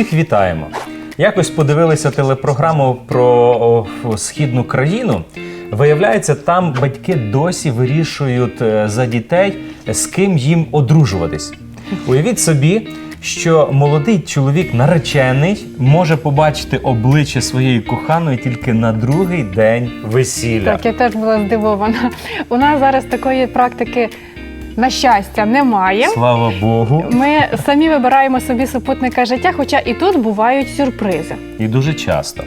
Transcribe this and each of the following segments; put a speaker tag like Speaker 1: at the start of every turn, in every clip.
Speaker 1: усіх вітаємо. Якось подивилися телепрограму про східну країну. Виявляється, там батьки досі вирішують е, за дітей, з ким їм одружуватись. Уявіть собі, що молодий чоловік наречений може побачити обличчя своєї коханої тільки на другий день весілля.
Speaker 2: Так, я теж була здивована. У нас зараз такої практики, на щастя, немає.
Speaker 1: Слава Богу,
Speaker 2: Ми самі вибираємо собі супутника життя, хоча і тут бувають сюрпризи.
Speaker 1: і дуже часто.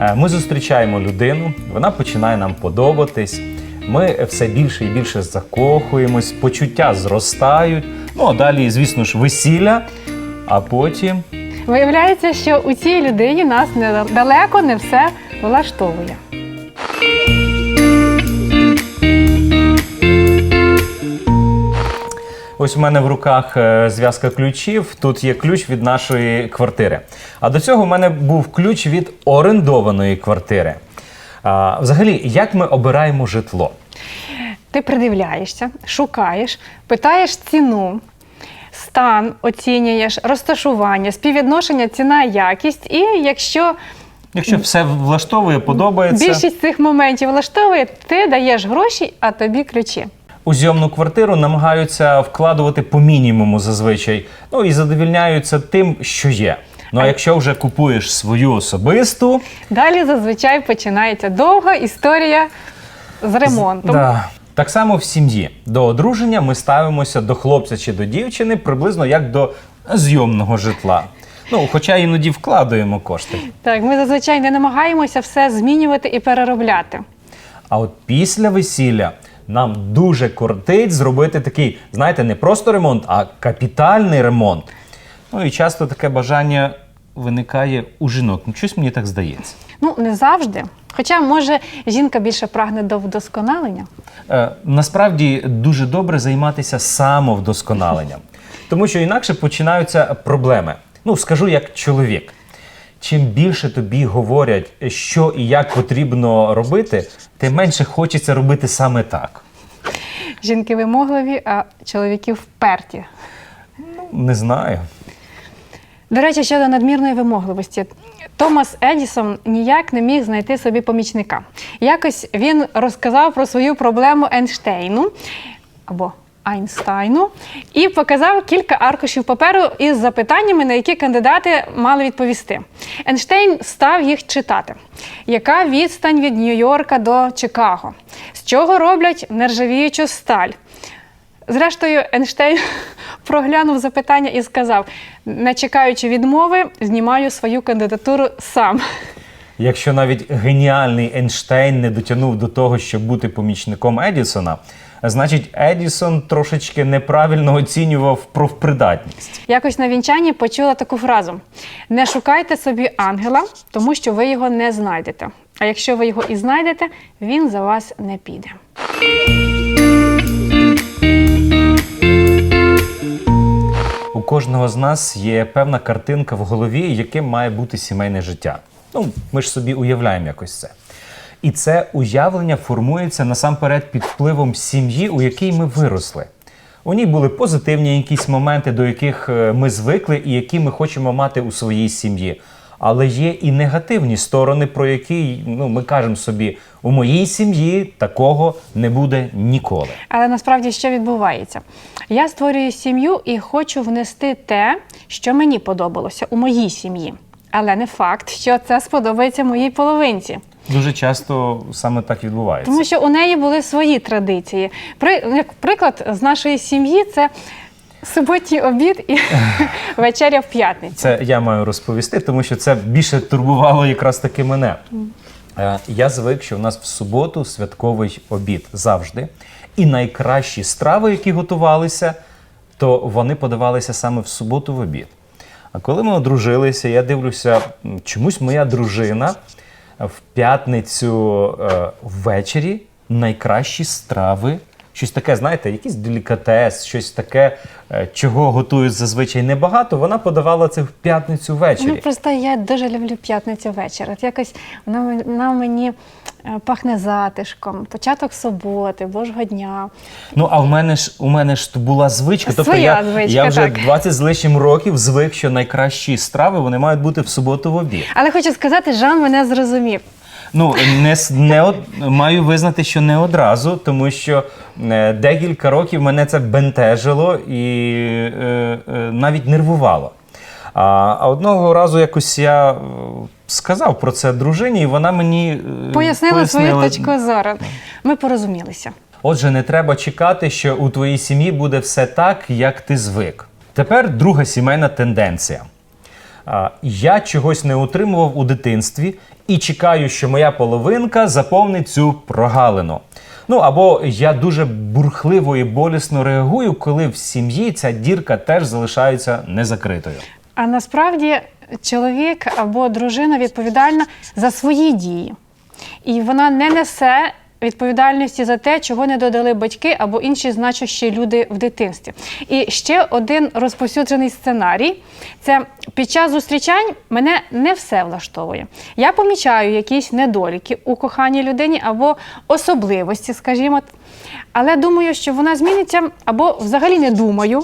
Speaker 1: Е, Ми зустрічаємо людину, вона починає нам подобатись. Ми все більше і більше закохуємось, почуття зростають. Ну а далі, звісно ж, весілля. А потім
Speaker 2: Виявляється, що у цій людині нас не далеко не все влаштовує.
Speaker 1: Ось у мене в руках е, зв'язка ключів. Тут є ключ від нашої квартири. А до цього в мене був ключ від орендованої квартири. А, взагалі, як ми обираємо житло?
Speaker 2: Ти придивляєшся, шукаєш, питаєш ціну, стан оцінюєш, розташування, співвідношення ціна якість. І якщо
Speaker 1: Якщо все влаштовує, подобається.
Speaker 2: більшість цих моментів влаштовує, ти даєш гроші, а тобі ключі.
Speaker 1: У зйомну квартиру намагаються вкладувати по мінімуму зазвичай. Ну і задовільняються тим, що є. Ну а якщо вже купуєш свою особисту,
Speaker 2: Далі зазвичай починається довга історія з ремонтом.
Speaker 1: Да. так само в сім'ї до одруження ми ставимося до хлопця чи до дівчини приблизно як до зйомного житла. Ну, хоча іноді вкладаємо кошти.
Speaker 2: Так, ми зазвичай не намагаємося все змінювати і переробляти.
Speaker 1: А от після весілля нам дуже кортить зробити такий, знаєте, не просто ремонт, а капітальний ремонт. Ну і часто таке бажання виникає у жінок. Ну, щось мені так здається.
Speaker 2: Ну, не завжди. Хоча, може, жінка більше прагне до вдосконалення.
Speaker 1: Е, насправді дуже добре займатися самовдосконаленням, тому що інакше починаються проблеми. Ну, скажу як чоловік. Чим більше тобі говорять, що і як потрібно робити, тим менше хочеться робити саме так.
Speaker 2: Жінки вимогливі, а чоловіки вперті.
Speaker 1: Не знаю.
Speaker 2: До речі, щодо надмірної вимогливості. Томас Едісон ніяк не міг знайти собі помічника. Якось він розказав про свою проблему Ейнштейну або Айнстайну і показав кілька аркушів паперу із запитаннями, на які кандидати мали відповісти. Ейнштейн став їх читати. Яка відстань від Нью-Йорка до Чикаго? З чого роблять нержавіючу сталь? Зрештою, Ейнштейн проглянув запитання і сказав: не чекаючи відмови, знімаю свою кандидатуру сам.
Speaker 1: Якщо навіть геніальний Ейнштейн не дотягнув до того, щоб бути помічником Едісона, значить Едісон трошечки неправильно оцінював профпридатність.
Speaker 2: Якось на вінчанні почула таку фразу: не шукайте собі ангела, тому що ви його не знайдете. А якщо ви його і знайдете, він за вас не піде.
Speaker 1: У кожного з нас є певна картинка в голові, яким має бути сімейне життя. Ну, ми ж собі уявляємо якось це. І це уявлення формується насамперед під впливом сім'ї, у якій ми виросли. У ній були позитивні якісь моменти, до яких е, ми звикли і які ми хочемо мати у своїй сім'ї. Але є і негативні сторони, про які ну, ми кажемо собі, у моїй сім'ї такого не буде ніколи.
Speaker 2: Але насправді що відбувається? Я створюю сім'ю і хочу внести те, що мені подобалося у моїй сім'ї. Але не факт, що це сподобається моїй половинці.
Speaker 1: Дуже часто саме так відбувається.
Speaker 2: Тому що у неї були свої традиції. При, як приклад з нашої сім'ї це суботній обід і вечеря в п'ятницю.
Speaker 1: Це я маю розповісти, тому що це більше турбувало якраз таки мене. Е, Я звик, що в нас в суботу святковий обід завжди. І найкращі страви, які готувалися, то вони подавалися саме в суботу в обід. А коли ми одружилися, я дивлюся, чомусь моя дружина в п'ятницю е, ввечері найкращі страви. Щось таке, знаєте, якийсь делікатес, щось таке, е, чого готують зазвичай небагато. Вона подавала це в п'ятницю ввечері.
Speaker 2: Ну просто я дуже люблю п'ятницю вечір. От якось вона, вона мені пахне затишком, початок суботи, Божого дня.
Speaker 1: Ну а в мене ж у мене ж була звичка. Тобто
Speaker 2: Своя
Speaker 1: я,
Speaker 2: звичка,
Speaker 1: я вже
Speaker 2: так.
Speaker 1: 20 з лишнім років звик, що найкращі страви вони мають бути в суботу в обід.
Speaker 2: Але хочу сказати, Жан мене зрозумів.
Speaker 1: Ну не, не од... маю визнати, що не одразу, тому що е, декілька років мене це бентежило і е, е, навіть нервувало. А, одного разу якось я е, сказав про це дружині, і вона мені е,
Speaker 2: Пояснила свою
Speaker 1: пояснила.
Speaker 2: точку зору. Ми порозумілися.
Speaker 1: Отже, не треба чекати, що у твоїй сім'ї буде все так, як ти звик. Тепер друга сімейна тенденція. Я чогось не отримував у дитинстві і чекаю, що моя половинка заповнить цю прогалину. Ну або я дуже бурхливо і болісно реагую, коли в сім'ї ця дірка теж залишається незакритою.
Speaker 2: А насправді чоловік або дружина відповідальна за свої дії. І вона не несе відповідальності за те, чого не додали батьки або інші значущі люди в дитинстві. І ще один розповсюджений сценарій це під час зустрічань мене не все влаштовує. Я помічаю якісь недоліки у коханій людині або особливості, скажімо. Але думаю, що вона зміниться, або взагалі не думаю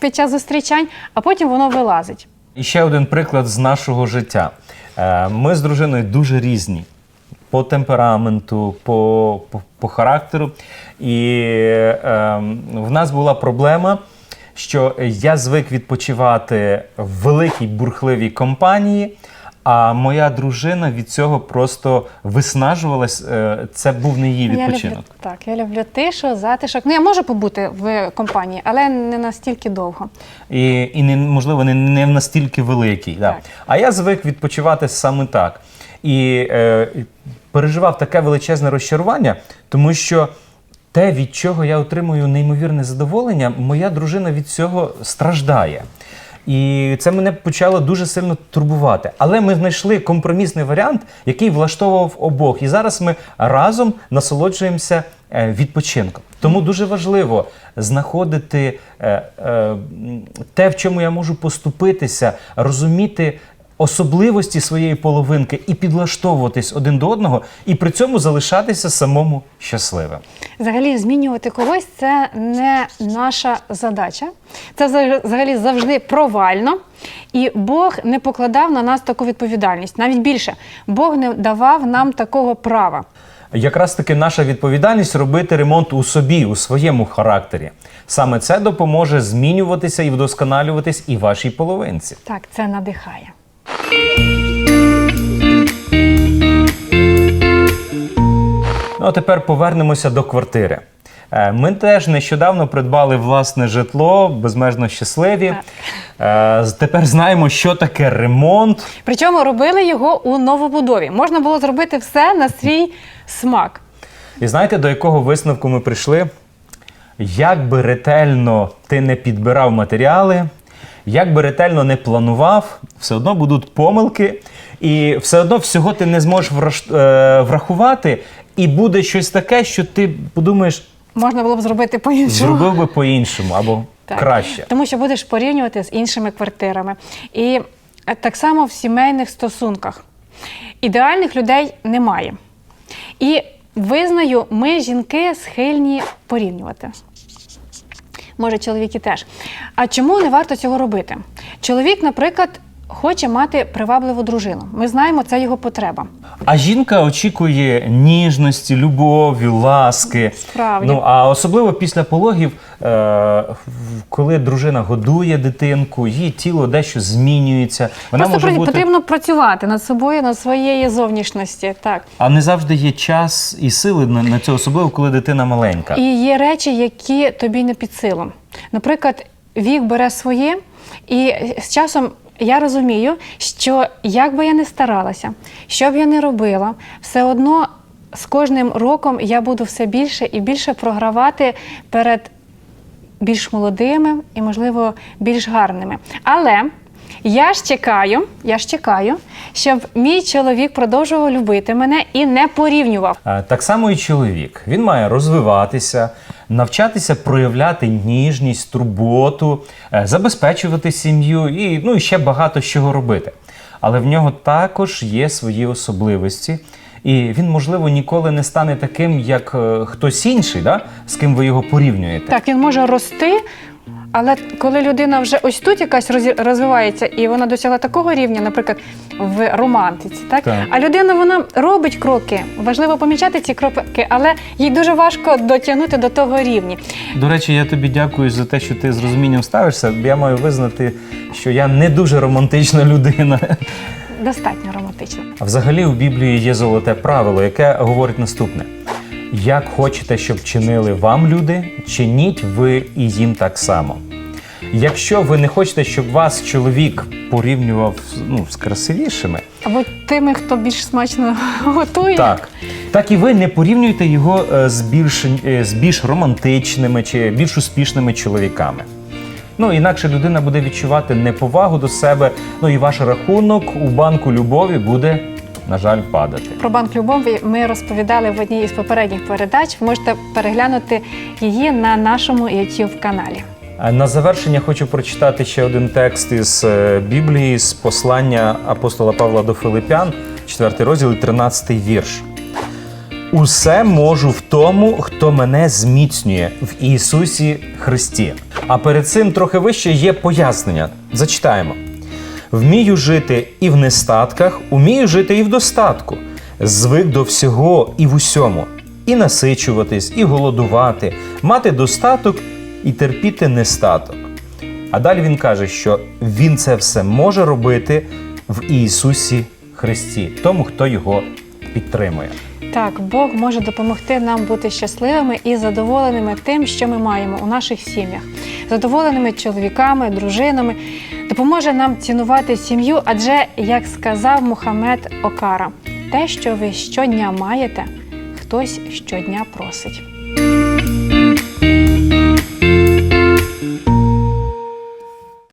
Speaker 2: під час зустрічань, а потім воно вилазить.
Speaker 1: І ще один приклад з нашого життя. Е, Ми з дружиною дуже різні по темпераменту, по, по, по характеру. І е, в нас була проблема, що я звик відпочивати в великій бурхливій компанії. А моя дружина від цього просто виснажувалась. Е, Це був не її
Speaker 2: Я люблю,
Speaker 1: відпочинок.
Speaker 2: так, я люблю тишу, затишок. Ну, я можу побути в компанії, але не настільки довго.
Speaker 1: і, і не, можливо не, не настільки великий. Да.
Speaker 2: Так.
Speaker 1: А я звик відпочивати саме так. І е, переживав таке величезне розчарування, тому що те, від чого я отримую неймовірне задоволення, моя дружина від цього страждає. І це мене почало дуже сильно турбувати. Але ми знайшли компромісний варіант, який влаштовував обох. І зараз ми разом насолоджуємося е, відпочинком. Тому дуже важливо знаходити е, е, те, в чому я можу поступитися, розуміти особливості своєї половинки і підлаштовуватись один до одного, і при цьому залишатися самому щасливим.
Speaker 2: Взагалі, змінювати когось це не наша задача. Це взаг- взагалі завжди провально. І Бог не покладав на нас таку відповідальність. Навіть більше, Бог не давав нам такого права.
Speaker 1: Якраз таки наша відповідальність робити ремонт у собі, у своєму характері. Саме це допоможе змінюватися і вдосконалюватись і вашій половинці.
Speaker 2: Так, це надихає.
Speaker 1: Ну а тепер повернемося до квартири. Е, Ми теж нещодавно придбали власне житло, безмежно щасливі. Е, Тепер знаємо, що таке ремонт.
Speaker 2: Причому робили його у новобудові. Можна було зробити все на свій смак.
Speaker 1: І знаєте, до якого висновку ми прийшли? Як би ретельно ти не підбирав матеріали, як би ретельно не планував, все одно будуть помилки, і все одно всього ти не зможеш е, врахувати, і буде щось таке, що ти подумаєш,
Speaker 2: Можна було б зробити по-іншому.
Speaker 1: зробив би по-іншому або
Speaker 2: Так.
Speaker 1: краще.
Speaker 2: Тому що будеш порівнювати з іншими квартирами. І е, так само в сімейних стосунках. Ідеальних людей немає. І визнаю, ми, жінки, схильні порівнювати. Може, чоловіки теж. А чому не варто цього робити? Чоловік, наприклад, хоче мати привабливу дружину. Ми знаємо, це його потреба.
Speaker 1: А жінка очікує ніжності, любові, ласки.
Speaker 2: Справді.
Speaker 1: Ну а особливо після пологів, коли дружина годує дитинку, її тіло дещо змінюється. Вона
Speaker 2: Просто
Speaker 1: може бути,
Speaker 2: потрібно працювати над собою, над своєю зовнішності. Так.
Speaker 1: а не завжди є час і сили на, на це, особливо коли дитина маленька.
Speaker 2: І є речі, які тобі не під силу. Наприклад, вік бере своє, і з часом я розумію, що як би я не старалася, що б я не робила, все одно з кожним роком я буду все більше і більше програвати перед більш молодими і, можливо, більш гарними. Але я ж чекаю, я ж чекаю, щоб мій чоловік продовжував любити мене і не порівнював.
Speaker 1: Е, Так само і чоловік. Він має розвиватися, навчатися проявляти ніжність, турботу, е, забезпечувати сім'ю і, ну, і ще багато чого робити. Але в нього також є свої особливості. І він, можливо, ніколи не стане таким, як е, хтось інший, да? з ким ви його порівнюєте.
Speaker 2: Так, він може рости, але коли людина вже ось тут якась розі- розвивається, і вона досягла такого рівня, наприклад, в романтиці, так?
Speaker 1: Так.
Speaker 2: а людина вона робить кроки. Важливо помічати ці кроки, але їй дуже важко дотягнути до того рівня.
Speaker 1: До речі, я тобі дякую за те, що ти з розумінням ставишся. Я маю визнати, що я не дуже романтична людина.
Speaker 2: Достатньо романтично.
Speaker 1: А взагалі у Біблії є золоте правило, яке говорить наступне: як хочете, щоб чинили вам люди, чиніть ви і їм так само. Якщо ви не хочете, щоб вас чоловік порівнював ну, з красивішими,
Speaker 2: Або тими, хто більш смачно готує.
Speaker 1: так, так і ви не порівнюйте його е, з більш, е, з більш романтичними чи більш успішними чоловіками. Ну, інакше людина буде відчувати неповагу до себе, ну і ваш рахунок у банку любові буде, на жаль, падати.
Speaker 2: Про банк любові ми розповідали в одній із попередніх передач. Можете переглянути її на нашому youtube каналі.
Speaker 1: На завершення хочу прочитати ще один текст із е, Біблії з послання апостола Павла до Филипян, 4 розділ, 13 вірш. Усе можу в тому, хто мене зміцнює в Ісусі Христі. А перед цим трохи вище є пояснення. Зачитаємо: вмію жити і в нестатках, умію жити і в достатку. Звик до всього і в усьому, і насичуватись, і голодувати, мати достаток і терпіти нестаток. А далі він каже, що він це все може робити в Ісусі Христі, тому хто його підтримує.
Speaker 2: Так, Бог може допомогти нам бути щасливими і задоволеними тим, що ми маємо у наших сім'ях, задоволеними чоловіками, дружинами, допоможе нам цінувати сім'ю, адже, як сказав Мухаммед Окара, те, що ви щодня маєте, хтось щодня просить.